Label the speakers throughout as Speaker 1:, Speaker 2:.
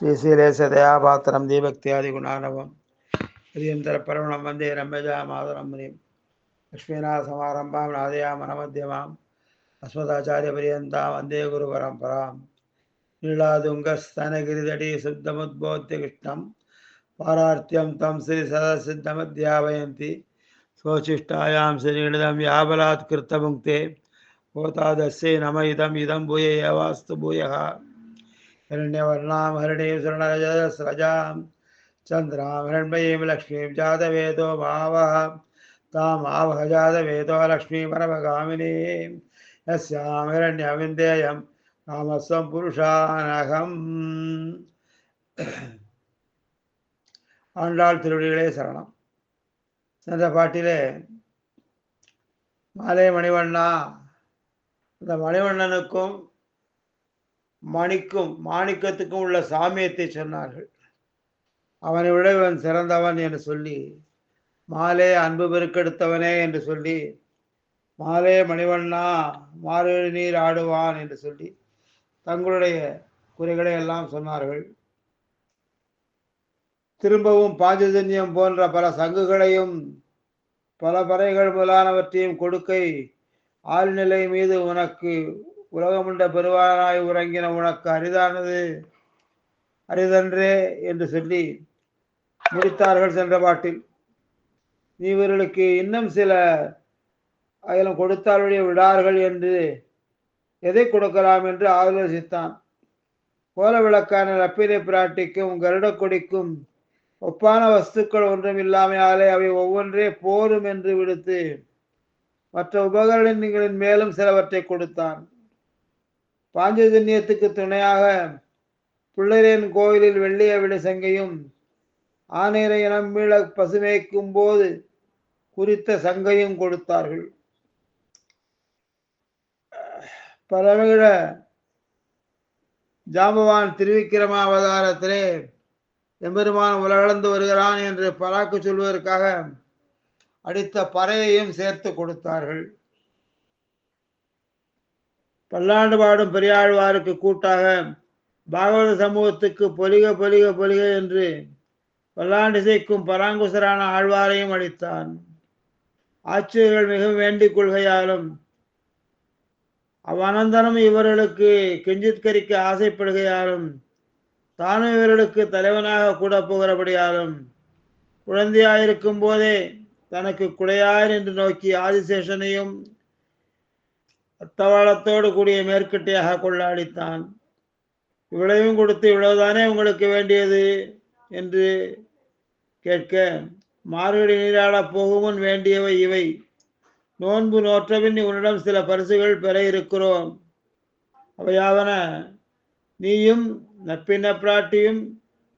Speaker 1: ஸ்ரீசீலேசதயாபாத்திரம் தீபக்தியாதி குணானவம் ஹரியம் தர பரவணம் வந்தே ரம்பஜா மாதரம் ஹரியம் லக்ஷ்மிநாசமாரம்பாம் நாதயாம் அனமத்தியமாம் அஸ்மதாச்சாரிய பரியந்தாம் வந்தே குரு பரம்பராம் நீளாதுங்கஸ்தனகிரிதடி சுத்தமுத்போத்திய கிருஷ்ணம். பாரார்த்தியம் தம் ஸ்ரீ சதசித்தமத்யாவயந்தி சோசிஷ்டாயாம் ஸ்ரீநிதம் யாபலாத் கிருத்தமுக்தே போதாதஸ்யை நம இதம் இதம் பூய ஏவாஸ்து பூயகா हिरण्यवर्णां हरिणीं सुवर्णरजस्रजां चन्द्रां हिरण्मयीं लक्ष्मीं जातवेदो मावः ताम् आवह जातवेदो लक्ष्मीं परमगामिनीं यस्यां हिरण्यविन्देयं कामस्वं पुरुषानहम् ஆண்டாள் திருவடிகளே சரணம் சென்ற பாட்டிலே மாலை மணிவண்ணா இந்த மணிவண்ணனுக்கும் மணிக்கும் மாணிக்கத்துக்கும் உள்ள சாமியத்தை சொன்னார்கள். அவனை விட இவன் சிறந்தவன் என்று சொல்லி மாலே அன்பு பெருக்கெடுத்தவனே என்று சொல்லி மாலே மணிவண்ணா மாறுழி நீர் ஆடுவான் என்று சொல்லி தங்களுடைய குறைகளை எல்லாம் சொன்னார்கள். திரும்பவும் பாஞ்சஜன்யம் போன்ற பல சங்குகளையும் பல பறைகள் முதலானவற்றையும் கொடுக்கை ஆழ்நிலை மீது உனக்கு உலகமுண்ட பெருவானாய் உறங்கின உனக்கு அரிதானது. அரிதன்றே என்று சொல்லி முடித்தார்கள் சென்ற பாட்டில். நீ இவர்களுக்கு இன்னும் சில அதிலும் கொடுத்தாளுடைய விடார்கள் என்று எதை கொடுக்கலாம் என்று ஆலோசித்தான். கோல விளக்கான ரப்பினை பிராட்டிக்கும் கருட கொடிக்கும் ஒப்பான வஸ்துக்கள் ஒன்றும் இல்லாமையாலே அவை ஒவ்வொன்றே போரும் என்று விடுத்து மற்ற உபகரணங்களின் மேலும் சிலவற்றை கொடுத்தான். பாஞ்சஜன்யத்துக்கு துணையாக பிள்ளைரேன் கோயிலில் வெள்ளிய விடுசங்கையும் ஆனேரை இனம் மீள பசுமைக்கும் போது குறித்த சங்கையும் கொடுத்தார்கள். பரமிட ஜாம்பவான் திருவிக்கிரமாவதாரத்திலே எம்பெருமான் உலகளந்து வருகிறான் என்று பராக்கு சொல்வதற்காக அடித்த பறையையும் சேர்த்து கொடுத்தார்கள். பல்லாண்டு பாடும் பெரியாழ்வாருக்கு கூட்டாக பாகவத சமூகத்துக்கு பொலிக பொலிக பொலிக என்று பல்லாண்டு இசைக்கும் பராங்குசரான ஆழ்வாரையும் அளித்தான். ஆட்சியர்கள் மிகவும் வேண்டிக் கொள்கையாலும் அவ்வனந்தனம் இவர்களுக்கு கெஞ்சித்கரிக்க ஆசைப்படுகையாலும் தானும் இவர்களுக்கு தலைவனாக கூட போகிறபடியாலும் குழந்தையாயிருக்கும் போதே தனக்கு குடையார் என்று நோக்கி ஆதிசேஷனையும் அத்தவாளத்தோடு கூடிய மேற்கட்டையாக கொள்ளாடித்தான். இவ்வளவையும் கொடுத்து இவ்வளவுதானே உங்களுக்கு வேண்டியது? என்று கேட்க மார்கழி நீராடப் போகுமுன் வேண்டியவை இவை. நோன்பு நோற்றபின் உன்னிடம் சில பரிசுகள் பெற இருக்கிறோம். அவையாவன நீயும் நப்பின பிராட்டியும்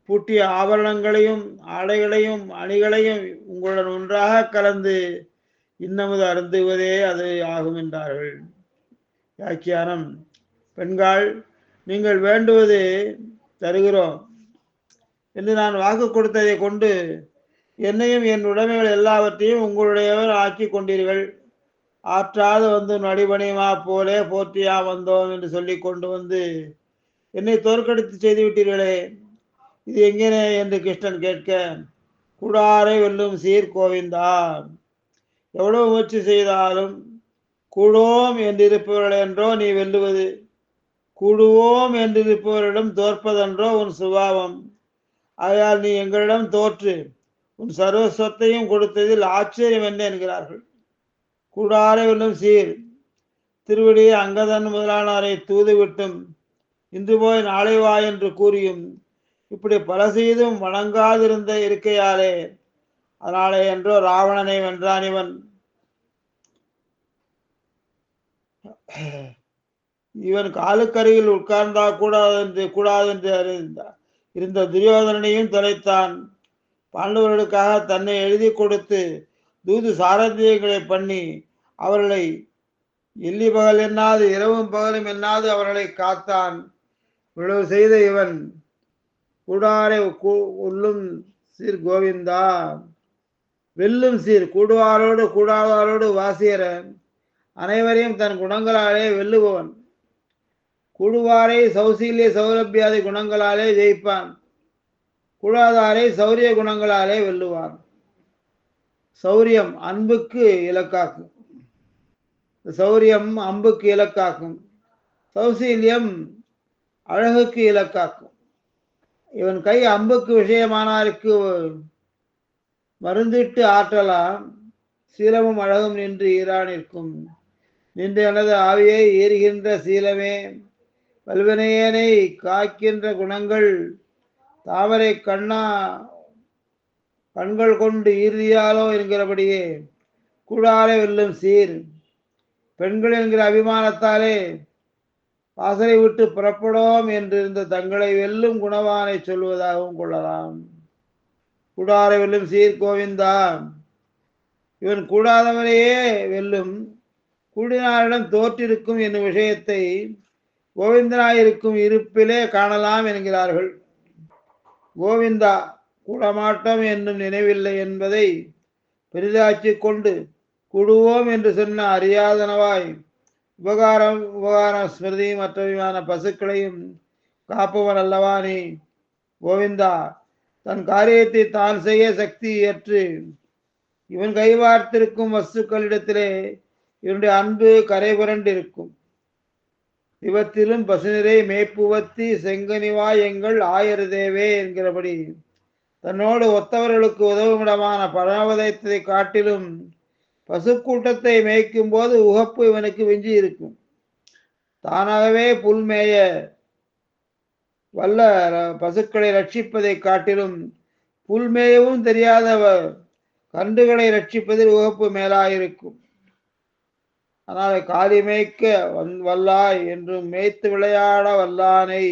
Speaker 1: பூட்டிய ஆபரணங்களையும் ஆடைகளையும் அணிகளையும் உங்களுடன் ஒன்றாக கலந்து இன்னமுது அருந்துவதே அது ஆகும் என்றார்கள் வியாக்கியானம். பெண்கள் நீங்கள் வேண்டுவது தருகிறோம். என்று நான் வாக்கு கொடுத்ததை கொண்டு என்னையும் என் உடைமைகள் எல்லாவற்றையும் உங்களுடையவர் ஆக்கி கொண்டீர்கள். ஆற்றாத வந்து நடிபணியுமா போலே போற்றியா வந்தோம் என்று சொல்லி கொண்டு வந்து என்னை தோற்கடித்து செய்து விட்டீர்களே இது எங்கேனே என்று கிருஷ்ணன் கேட்க கூடாரை வெல்லும் சீர் கோவிந்தா. எவ்வளவு முயற்சி செய்தாலும் குழுவோம் என்றிருப்பவர்களென்றோ நீ வெல்லுவது. குழுவோம் என்றிருப்பவரிடம் தோற்பதென்றோ உன் சுபாவம். ஆகையால் நீ எங்களிடம் தோற்று உன் சர்வஸ்வத்தையும் கொடுத்ததில் ஆச்சரியம் என்ன என்கிறார்கள். கூடாரை வெல்லும் சீர். திருவடியை அங்கதன் முதலானாரை தூதுவிட்டும். இன்று போய் நாளை வா என்று கூறியும். இப்படி பல செய்தும் வணங்காதிருந்த இருக்கையாலே அதனாலே என்றோ ராவணனை வென்றான் இவன். இவன் காலுக்கருகில் உட்கார்ந்தா கூடாது என்று கூடாது என்று அறிந்தார் இருந்த துரியோதனனையும் தொலைத்தான் பாண்டவர்களுக்காக தன்னை எழுதி கொடுத்து தூது சாரத்தியங்களை பண்ணி அவர்களை எல்லி பகல் என்னாது இரவும் பகலும் என்னாது அவர்களை காத்தான். இவ்வளவு செய்த இவன் கூடாரை உள்ளும் சீர் கோவிந்தா. வெல்லும் சீர் கூடுவாரோடு கூடாதாரோடு வாசியரன் அனைவரையும் தன் குணங்களாலே வெல்லுபவன். குழுவாரை சௌசீல்ய சௌரபியாதி குணங்களாலே ஜெயிப்பான். குழாதாரை சௌரிய குணங்களாலே வெல்லுவான். சௌரியம் அன்புக்கு இலக்காக்கும் சௌரியம் அம்புக்கு இலக்காக்கும் சௌசீல்யம் அழகுக்கு இலக்காக்கும் இவன் கை அம்புக்கு விஷயமானாருக்கு மருந்திட்டு ஆற்றலாம் சீலமும் அழகும் நின்று ஈரானிற்கும் நின்று எனது ஆவியை ஈறுகின்ற சீலமே வல்வினையனை காக்கின்ற குணங்கள் தாமரை கண்ணா கண்கள் கொண்டு ஈர்தியாலோ என்கிறபடியே கூடாலே வெல்லும் சீர் பெண்கள் என்கிற அபிமானத்தாலே வாசலை விட்டு புறப்படோம் என்றிருந்த தங்களை வெல்லும் குணவானை சொல்வதாகவும் கொள்ளலாம். கூடாரை வெல்லும் சீர் கோவிந்தா இவன் கூடாதவரையே வெல்லும் கூடினாரிடம் தோற்றிருக்கும் என்னும் விஷயத்தை கோவிந்தனாயிருக்கும் இருப்பிலே காணலாம் என்கிறார்கள். கோவிந்தா கூடமாட்டோம் என்னும் நினைவில்லை என்பதை பெரிதாக்கி கொண்டு குடுவோம் என்று சொன்ன அறியாதனவாய் உபகாரம் உபகாரம் ஸ்மிருதி மற்றவையான பசுக்களையும் காப்பவன் அல்லவா நீ? கோவிந்தா தன் காரியத்தை தான் செய்ய சக்தி ஏற்று இவன் கைவார்த்திருக்கும் வஸ்துக்களிடத்திலே இவருடைய அன்பு கரை புரண்டிருக்கும் இவத்திலும் பசுநிறை மேப்புவத்தி செங்கனிவா எங்கள் ஆயருதேவே என்கிறபடி தன்னோடு ஒத்தவர்களுக்கு உதவுமிடமான பரமதத்தை காட்டிலும் பசுக்கூட்டத்தை மேய்க்கும் போது உகப்பு இவனுக்கு விஞ்சி இருக்கும். தானாகவே புல்மேய வல்ல பசுக்களை ரட்சிப்பதை காட்டிலும் புல்மேயவும் தெரியாத கன்றுகளை ரட்சிப்பதில் உகப்பு மேலாயிருக்கும். ஆனால் அதனால் காரிமேய்க்க வந் வல்லாய் என்றும் மேய்த்து விளையாட வல்லானை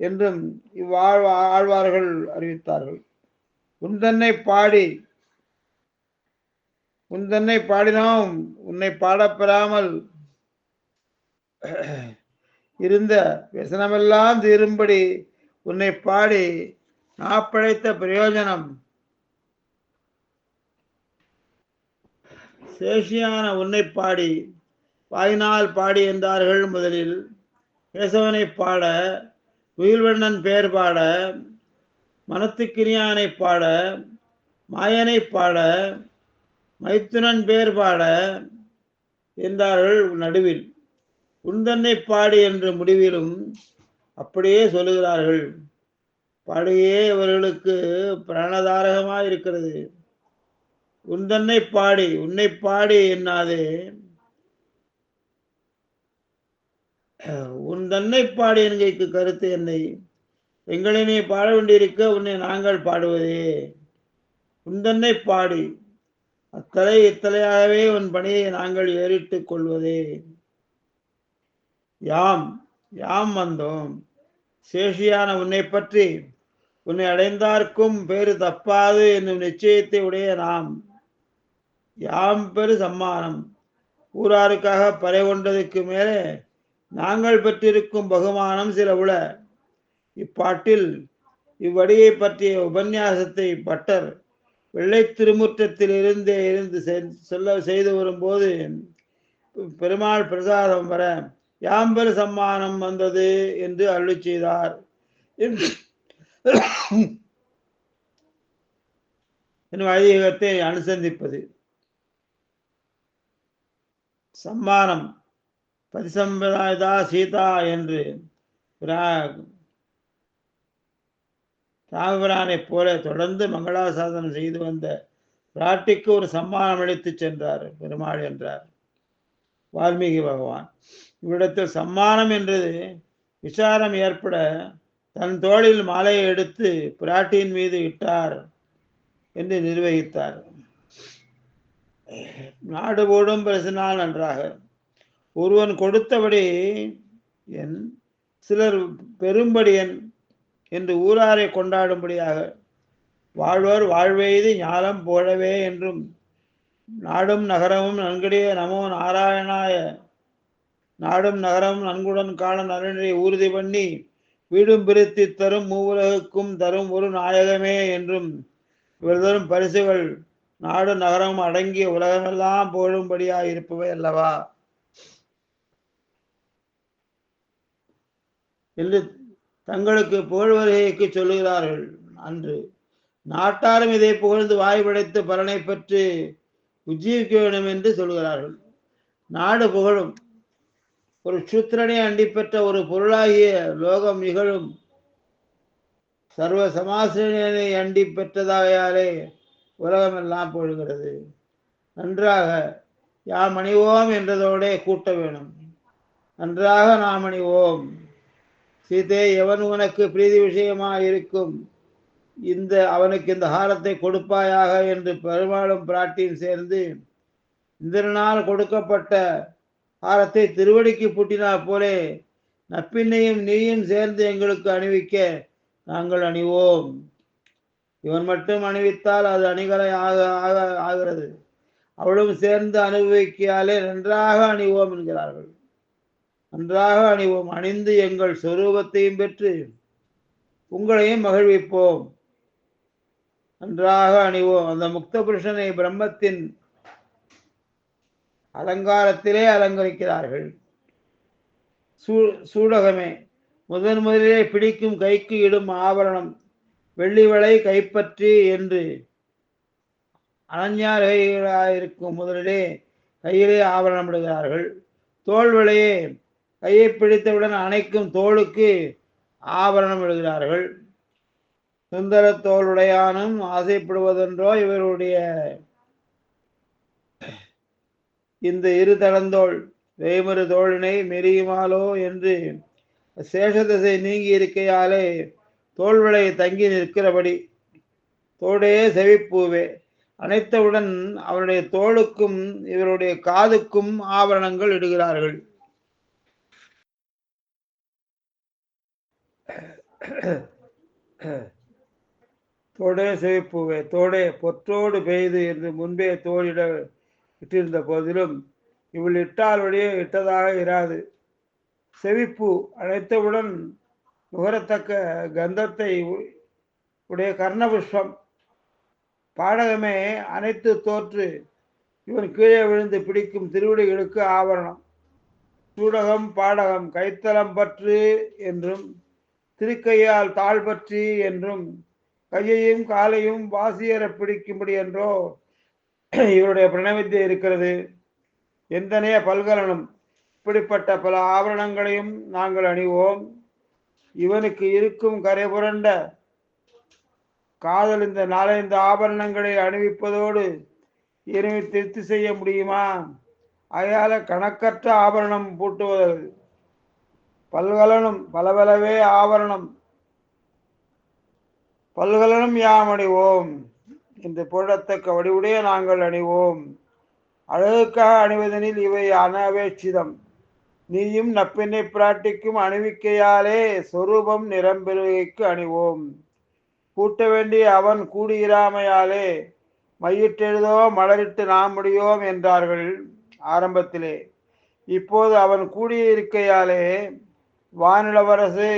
Speaker 1: என்றும் இவ்வாழ்வ ஆழ்வார்கள் அறிவித்தார்கள். உந்தன்னை பாடி உந்தன்னை பாடினோம் உன்னை பாடப்பெறாமல் இருந்த വ്യസനമെല്ലാം തീരുമ്പടി ഉന്നെ പാടി നാപ്പഴത്തെ பிரயோஜனம் சேஷியான உன்னை பாடி வாயினால் பாடி என்றார்கள் முதலில். கேசவனை பாட உயிர்வண்ணன் பெயர் பாட மனத்துக்கிரியானை பாட மாயனை பாட மைத்துனன் பேர் பாட என்றார்கள் நடுவில். உந்தன்னை பாடி என்ற முடிவிலும் அப்படியே சொல்லுகிறார்கள். பாடியே இவர்களுக்கு பிராணதாரகமாக இருக்கிறது உந்தன்னை பாடி உன்னை பாடி என்னாதே? உன் தன்னை பாடி என்கைக்கு கருத்து என்னை? எங்களை நீ பாட வேண்டியிருக்க உன்னை நாங்கள் பாடுவதே? உந்தன்னை பாடி அத்தலை இத்தலையாகவே உன் பணியை நாங்கள் ஏறிட்டுக் கொள்வதே? யாம் யாம் வந்தோம். சேஷியான உன்னை பற்றி உன்னை அடைந்தார்க்கும் பேரு தப்பாது என்னும் நிச்சயத்தை உடைய நாம். யாம் பெரு சம்மானம். ஊராருக்காக பறை கொண்டதுக்கு மேலே நாங்கள் பெற்றிருக்கும் பகுமானம் சில உள. இப்பாட்டில் இவ்வடியை பற்றிய உபன்யாசத்தை பட்டர் வெள்ளை திருமுற்றத்தில் இருந்தே இருந்து சொல்ல செய்து வரும்போது பெருமாள் பிரசாதம் வர யாம்பெரு சம்மானம் வந்தது என்று அருளி செய்தார். என்னும் ஐதீகத்தை அனுசந்திப்பது. சம்மானம். பதிசம்பதாயதா சீதா என்று ராகவரானை போல தொடர்ந்து மங்களாசாதனம் செய்து வந்த பிராட்டிக்கு ஒரு சம்மானம் அளித்து சென்றார் பெருமாள் என்றார். வால்மீகி பகவான். இவ்விடத்தில் சம்மானம் என்றது விசாரம் ஏற்பட தன் தோளில் மாலையை எடுத்து பிராட்டியின் மீது இட்டார் என்று நிர்வகித்தார். நாடு போடும் பேசினால் நன்றாக. ஒருவன் கொடுத்தபடி என் சிலர் பெரும்படியன் என்று ஊராரை கொண்டாடும்படியாக. வாழ்வர் வாழ்வெய்து ஞானம் போழவே என்றும் நாடும் நகரமும் நன்கடிய நமோ நாராயணாய. நாடும் நகரமும் நன்குடன் காண நலனை உறுதி பண்ணி வீடும் பிரித்தி தரும் மூவுலகுக்கும் தரும் ஒரு நாயகமே என்றும் இவர்தரும் பரிசுகள் நாடு நகரம் அடங்கிய உலகமெல்லாம் போழும்படியாக இருப்பவை அல்லவா? என்று தங்களுக்கு புகழ் வருகைக்கு சொல்லுகிறார்கள். அன்று நாட்டாரும் இதை புகழ்ந்து வாய்ப்படைத்து பலனை பெற்று உஜ்ஜீவிக்க வேண்டும் என்று சொல்கிறார்கள் நாடு புகழும். ஒரு சூத்திரனை அண்டி பெற்ற ஒரு பொருளாகிய லோகம் நிகழும். சர்வ சமாசிரியனை அண்டி பெற்றதாகையாலே உலகமெல்லாம் போடுகிறது நன்றாக யாம் அணிவோம் என்றதோடே கூட்ட வேணும். நன்றாக நாம் அணிவோம் சீதே எவன் உனக்கு பிரீதி விஷயமா இருக்கும்? இந்த அவனுக்கு இந்த ஹாரத்தை கொடுப்பாயாக என்று பெருமாளும் பிராட்டியும் சேர்ந்து இந்திரனால் கொடுக்கப்பட்ட ஹாரத்தை திருவடிக்கு பூட்டினார் போலே நப்பின்னையும் நீயும் சேர்ந்து எங்களுக்கு அணிவிக்க நாங்கள் அணிவோம். இவன் மட்டும் அணிவித்தால் அது அணிகலை ஆக ஆக ஆகிறது. அவளும் சேர்ந்து அனுபவிக்கையாலே நன்றாக அணிவோம் என்கிறார்கள். நன்றாக அணிவோம். அணிந்து எங்கள் சொரூபத்தையும் பெற்று உங்களையும் மகிழ்விப்போம். நன்றாக அணிவோம். அந்த முக்த புருஷனை பிரம்மத்தின் அலங்காரத்திலே அலங்கரிக்கிறார்கள். சூ சூடகமே. முதன் முதலிலே பிடிக்கும் கைக்கு இடும் ஆபரணம். வெள்ளிவளை கைப்பற்றி என்று. அலஞ்சாரகைகளாயிருக்கும் முதலிலே கையிலே ஆவரணமிடுகிறார்கள் இடுகிறார்கள் தோல் கையை பிடித்தவுடன் அணைக்கும் தோளுக்கு ஆபரணம் இடுகிறார்கள் சுந்தர தோளுடையானும் ஆசைப்படுவதென்றோ இவருடைய இந்த இரு தளந்தோள் வெய்மறு தோழினை மெரியுமாலோ என்று சேஷதிசை நீங்கி இருக்கையாலே தோல்விளை தங்கி நிற்கிறபடி தோடே செவிப்பூவே. அனைத்தவுடன் அவருடைய தோளுக்கும் இவருடைய காதுக்கும் ஆபரணங்கள் இடுகிறார்கள். தோடே செவிப்பூவே. தோடே பொற்றோடு பெய்து என்று முன்பே தோளிட இட்டிருந்த போதிலும் இவள் இட்டால் வழியே இட்டதாக இராது. செவிப்பு அழைத்தவுடன் நுகரத்தக்க கந்தத்தை உடைய கர்ணபுஷ்பம். பாடகமே அனைத்து தோற்று இவன் கீழே விழுந்து பிடிக்கும் திருவடிகளுக்கு ஆவரணம். சூடகம் பாடகம் கைத்தலம் பற்று என்றும் திருக்கையால் தாழ் பற்றி என்றும் கையையும் காலையும் வாசியர பிடிக்கும்படி என்றோ இவருடைய பிரணவித்தை இருக்கிறது. எந்தனைய பல்கலனும் இப்படிப்பட்ட பல ஆவரணங்களையும் நாங்கள் அணிவோம். இவனுக்கு இருக்கும் கரை புரண்ட காதல் இந்த நாலைந்து ஆபரணங்களை அணிவிப்பதோடு இனிமே திருப்தி செய்ய முடியுமா? அயால கணக்கற்ற ஆபரணம் பூட்டுவது பல்கலனும் பலபலவே ஆபரணம். பல்கலனும் யாம் அணிவோம்? இந்த புரடத்தக்க வடிவுடைய நாங்கள் அணிவோம். அழகுக்காக அணிவதனில் இவை அனவேட்சிதம் நீயும் நப்பினை பிராட்டிக்கும் அணிவிக்கையாலே சொரூபம் நிரம்பெருகைக்கு அணிவோம். கூட்ட வேண்டிய அவன் கூடியிராமையாலே மையிட்டெழுதோ மலரிட்டு நாம் முடியோம் என்றார்கள் ஆரம்பத்திலே. இப்போது அவன் கூடியிருக்கையாலே வானிலவரசு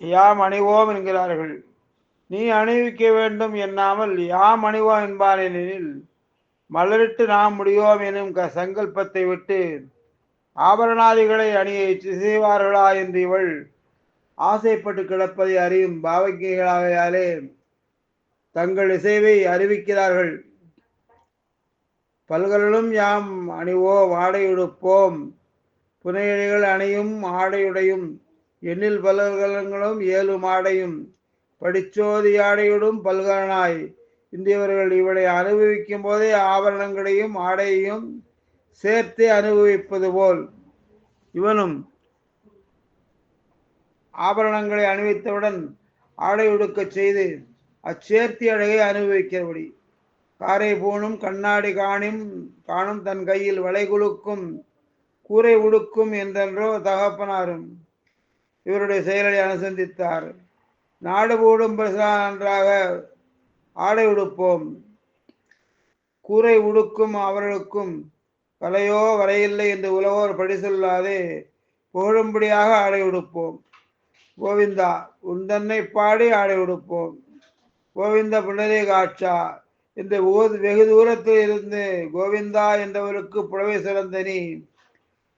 Speaker 1: யாம் அணிவோம் என்கிறார்கள். நீ அணிவிக்க வேண்டும் எண்ணாமல் யாம் அணிவோம் என்பானெனில் மலரிட்டு நாம் முடியோம் எனும் க சங்கல்பத்தை விட்டு ஆபரணாதிகளை அணியை செய்வார்களா என்று இவள் ஆசைப்பட்டு கிடப்பதை அறியும் பாவகிகளாகையாலே தங்கள் இசைவை அறிவிக்கிறார்கள். பல்கலும் யாம் அணிவோம் வாடையுடுப்போம் புனையழிகள் அணியும் ஆடையுடையும். எண்ணில் பல்கலங்களும் ஏழு ஆடையும். படிச்சோதி ஆடையுடும் பல்கலனாய் இந்தியவர்கள் இவளை அனுபவிக்கும் போதே ஆபரணங்களையும் ஆடையையும் சேர்த்து அனுபவிப்பது போல். இவனும் ஆபரணங்களை அணிவித்தவுடன் ஆடை உடுக்கச் செய்து அச்சேர்த்தி அழகை அனுபவிக்கிறபடி. காரை பூணும் கண்ணாடி காணும் காணும் தன் கையில் வளைகுலுக்கும் கூரை உடுக்கும் என்றென்றோ தகப்பனாரும் இவருடைய செயலை அனுசந்தித்தார். நாடு போடும் பிரசா நன்றாக ஆடை உடுப்போம். கூரை உடுக்கும் அவர்களுக்கும் கலையோ வரையில்லை என்று உலகோர் படி சொல்லாதே புகழும்படியாக ஆடை உடுப்போம். கோவிந்தா உந்தன்னை பாடி ஆடை உடுப்போம். கோவிந்த புனரே காட்சா இந்த ஓது வெகு தூரத்தில் இருந்து கோவிந்தா என்றவருக்கு புலவை சிறந்த நீ.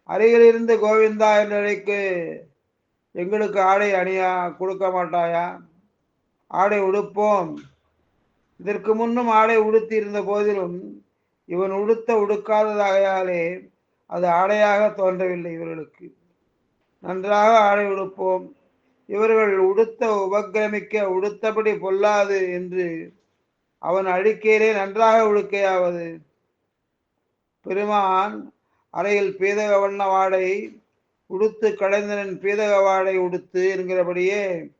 Speaker 1: அருகில் இருந்து கோவிந்தா என்றழைக்கு எங்களுக்கு ஆடை அணியா கொடுக்க மாட்டாயா? ஆடை உடுப்போம். இதற்கு முன்னும் ஆடை உடுத்தி இருந்த போதிலும் இவன் உடுத்த உடுக்காததாகையாலே அது ஆடையாக தோன்றவில்லை இவர்களுக்கு. நன்றாக ஆடை உடுப்போம். இவர்கள் உடுத்த உபக்கிரமிக்க உடுத்தபடி பொல்லாது என்று அவன் அழிக்கையிலே நன்றாக உடுக்கையாவது. பெருமான் அறையில் பீதக வண்ண வாடை உடுத்து கடைந்தனன் பீதக வாடை உடுத்து என்கிறபடியே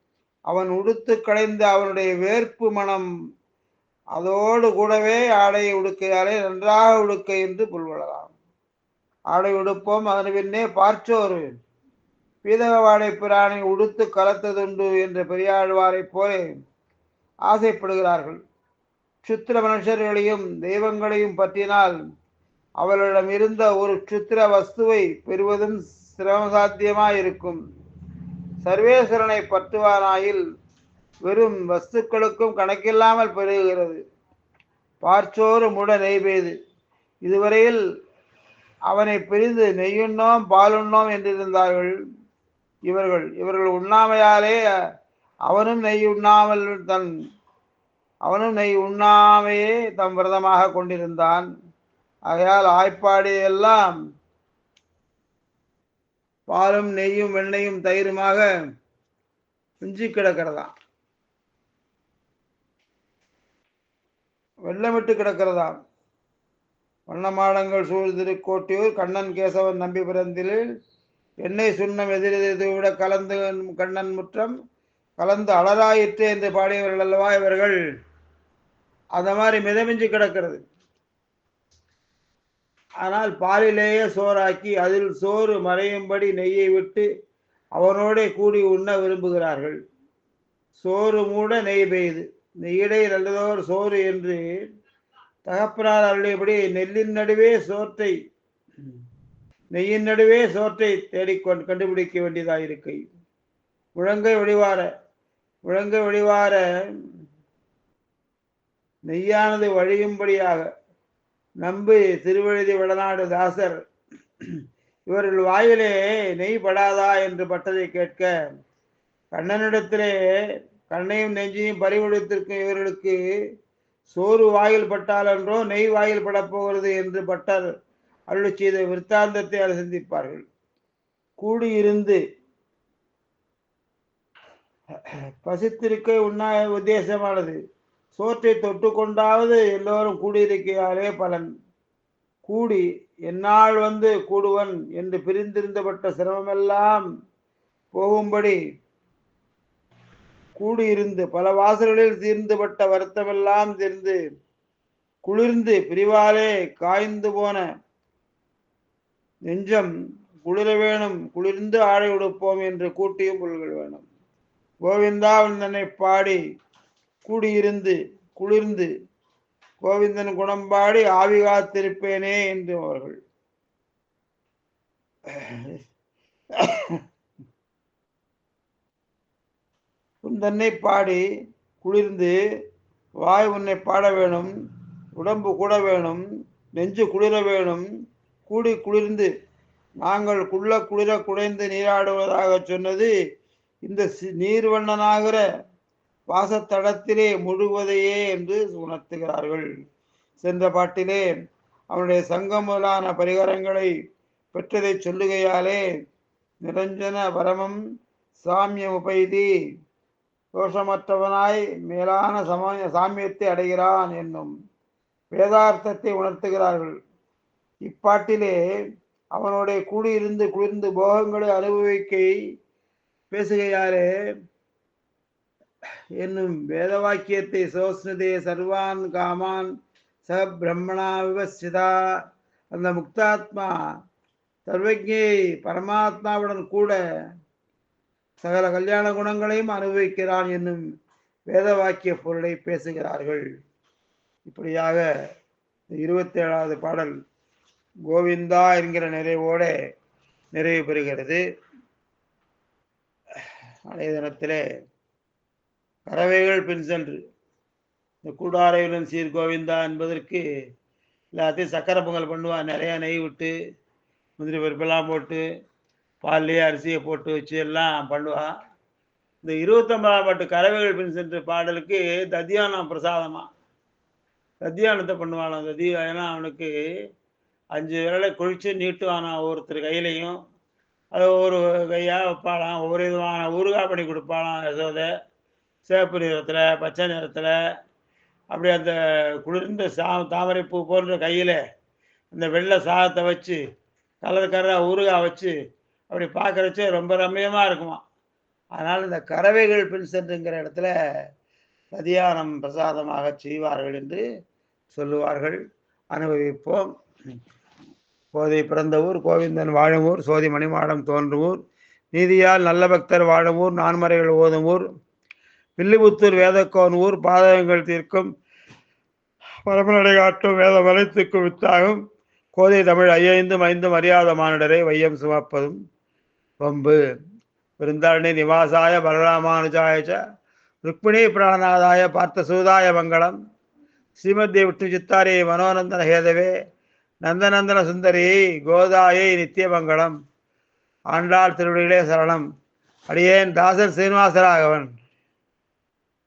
Speaker 1: அவன் உடுத்து கடைந்த அவனுடைய வேர்ப்பு மனம் அதோடு கூடவே ஆடையை உடுக்கையாலே நன்றாக உடுக்க என்று புல்வழலாம் ஆடை உடுப்போம் அதன் பின்னே பார்ச்சோரு. பீதக வாடை உடுத்து கலத்ததுண்டு என்ற பெரியாழ்வாரைப் போலே ஆசைப்படுகிறார்கள். சுத்திர மனுஷர்களையும் தெய்வங்களையும் பற்றினால் அவர்களிடம் இருந்த ஒரு சுத்திர வஸ்துவை பெறுவதும் சிரமசாத்தியமாயிருக்கும். சர்வேஸ்வரனை பற்றுவானாயில் வெறும் வஸ்துக்களுக்கும் கணக்கில்லாமல் பெருகுகிறது பார்ச்சோறு முட நெய்பெய்து இதுவரையில் அவனை பிரிந்து நெய்யுண்ணோம் பாலுண்ணோம் என்றிருந்தார்கள் இவர்கள். இவர்கள் உண்ணாமையாலே அவனும் நெய் உண்ணாமல் தன் அவனும் நெய் உண்ணாமையே தம் விரதமாக கொண்டிருந்தான். ஆகையால் ஆய்ப்பாடி எல்லாம் பாலும் நெய்யும் வெண்ணையும் தயிருமாக மிஞ்சி கிடக்கிறதாம். வெள்ளமிட்டு கிடக்கிறதாம். வண்ணமாடங்கள் சூழ் திருக்கோட்டியூர் கண்ணன் கேசவன் நம்பி பிறந்திலில் எண்ணெய் சுண்ணம் எதிரெது விட கலந்து கண்ணன் முற்றம் கலந்து அலராயிற்று என்று பாடியவர்கள் அல்லவா இவர்கள்? அந்த மாதிரி மிதமிஞ்சு கிடக்கிறது. ஆனால் பாலிலேயே சோறாக்கி அதில் சோறு மறையும்படி நெய்யை விட்டு அவனோடே கூடி உண்ண விரும்புகிறார்கள். சோறு மூட நெய் பெய்து நெய்யிடை நல்லதோர் சோறு என்று தகப்பனார் அருளியபடி நெல்லின் நடுவே சோற்றை நெய்யின் நடுவே சோற்றை தேடிக்கொண்டு கண்டுபிடிக்க வேண்டியதாக இருக்கை. முழங்கை வழிவார முழங்கை வழிவார நெய்யானது வழியும்படியாக நம்பு திருவழுதி வடநாடு தாசர் இவர்கள் வாயிலே நெய் படாதா என்று பட்டதை கேட்க கண்ணனிடத்திலே கண்ணையும் நெஞ்சையும் பறிமுடித்திருக்கும் இவர்களுக்கு சோறு வாயில் பட்டாலன்றோ நெய் வாயில் படப்போகிறது என்று பட்டர் அருளி செய்த விற்த்தாந்தத்தை அவர் சிந்திப்பார்கள். கூடியிருந்து பசித்திருக்க உண்ணா உத்தேசமானது. சோற்றை தொட்டு கொண்டாவது எல்லோரும் கூடியிருக்கையாலே பலன். கூடி என்னால் வந்து கூடுவன் என்று பிரிந்திருந்தப்பட்ட சிரமமெல்லாம் போகும்படி கூடியிருந்து பல வாசல்களில் தீர்ந்துபட்ட வருத்தமெல்லாம் தீர்ந்து குளிர்ந்து பிரிவாலே காய்ந்து போன நெஞ்சம் குளிர வேணும் குளிர்ந்து ஆடை உடுப்போம் என்று கூட்டியும் புல்கள் வேணும். கோவிந்தா தன்னை பாடி கூடியிருந்து குளிர்ந்து கோவிந்தன் குணம் பாடி ஆவி காத்திருப்பேனே என்று அவர்கள் உன் தன்னை பாடி குளிர்ந்து வாய் உன்னை பாட வேணும் உடம்பு கூட வேணும் நெஞ்சு குளிர வேணும் கூடி குளிர்ந்து. நாங்கள் குள்ள குளிர குடைந்து நீராடுவதாக சொன்னது இந்த சி- நீர்வண்ணனாகிற வாசத்தடத்திலே முழுவதையே என்று உணர்த்துகிறார்கள். சென்ற பாட்டிலே அவனுடைய சங்கம் முதலான பரிகாரங்களை பெற்றதை சொல்லுகையாலே நிரஞ்சன பரமம் சாமியம் உபைதி. தோஷமற்றவனாய் மேலான சமய சாமியத்தை அடைகிறான் என்னும் வேதார்த்தத்தை உணர்த்துகிறார்கள். இப்பாட்டிலே அவனுடைய கூடியிருந்து குளிர்ந்து போகங்களை அனுபவிக்க பேசுகையாலே என்னும் வேத வாக்கியத்தை சோஸ்னதே சர்வான் காமான் ச பிரம்மணா விவசிதா அந்த முக்தாத்மா சர்வஜை பரமாத்மாவுடன் கூட சகல கல்யாண குணங்களையும் அனுபவிக்கிறான் என்னும் வேத வாக்கிய பொருளை பேசுகிறார்கள். இப்படியாக இருபத்தி ஏழாவது பாடல் கோவிந்தா என்கிற நிறைவோட நிறைவு பெறுகிறது. அன்றைய தினத்திலே கறவைகள் பின் சென்று இந்த கூடாரையுடன் சீர் கோவிந்தா என்பதற்கு எல்லாத்தையும் சக்கரை பொங்கல் பண்ணுவான் நிறையா நெய் விட்டு முந்திரி பருப்பெல்லாம் போட்டு பால்லேயே அரிசியை போட்டு வச்சு எல்லாம் பண்ணுவான் இந்த இருபத்தொன்பதாம் பாட்டு கறவைகள் பின் சென்று பாடலுக்கு தத்தியானம் பிரசாதமா? தத்தியானத்தை பண்ணுவானாம் ததி. ஏன்னா அவனுக்கு அஞ்சு விரலை குழிச்சு நீட்டுவானா ஒருத்தர் கையிலையும். அதை ஒரு கையாக வைப்பாளாம். ஒவ்வொரு விதமான ஊறுகாய் பண்ணி கொடுப்பாளாம் யசோதை. சிவப்பு நிறத்தில் பச்சை நிறத்தில். அப்படி அந்த குளிர்ந்த சா தாமரை பூ போன்ற கையில் அந்த வெள்ளை சாதத்தை வச்சு கலர் கலராக ஊறுகாய் வச்சு அப்படி பார்க்குறச்சே ரொம்ப ரம்மியமாக இருக்குமா? அதனால் இந்த கறவைகள் பின் சென்றுங்கிற இடத்துல மதியானம் பிரசாதமாக செய்வார்கள் என்று சொல்லுவார்கள். அனுபவிப்போம். போதை பிறந்த ஊர் கோவிந்தன் வாழும் ஊர் சோதி மணிமாடம் தோன்றும் ஊர் நீதியால் நல்ல பக்தர் வாழும் ஊர் நான்மறைகள் ஓதும் ஊர் வில்லிபுத்தூர் வேதக்கோன் ஊர் பாதகங்கள் தீர்க்கும் பரமநடை காட்டும் வேத வலைத்துக்கும் வித்தாகும் கோதை தமிழ் ஐயந்தும் ஐந்தும் அறியாத மானிடரை வையம் சுமப்பதும் வம்பு விருந்தாரணி நிவாசாய பலராமானுஜாய ருக்மிணி பிராணநாதாய பார்த்தசூதாய மங்களம். ஸ்ரீமத்தி விட்டு சித்தாரி மனோநந்தன ஹேதவே நந்தநந்தன சுந்தரி கோதாயை நித்தியமங்கலம் ஆண்டாள் திருவடிகளே சரணம். அடியேன் தாசர் சீனிவாசராகவன்.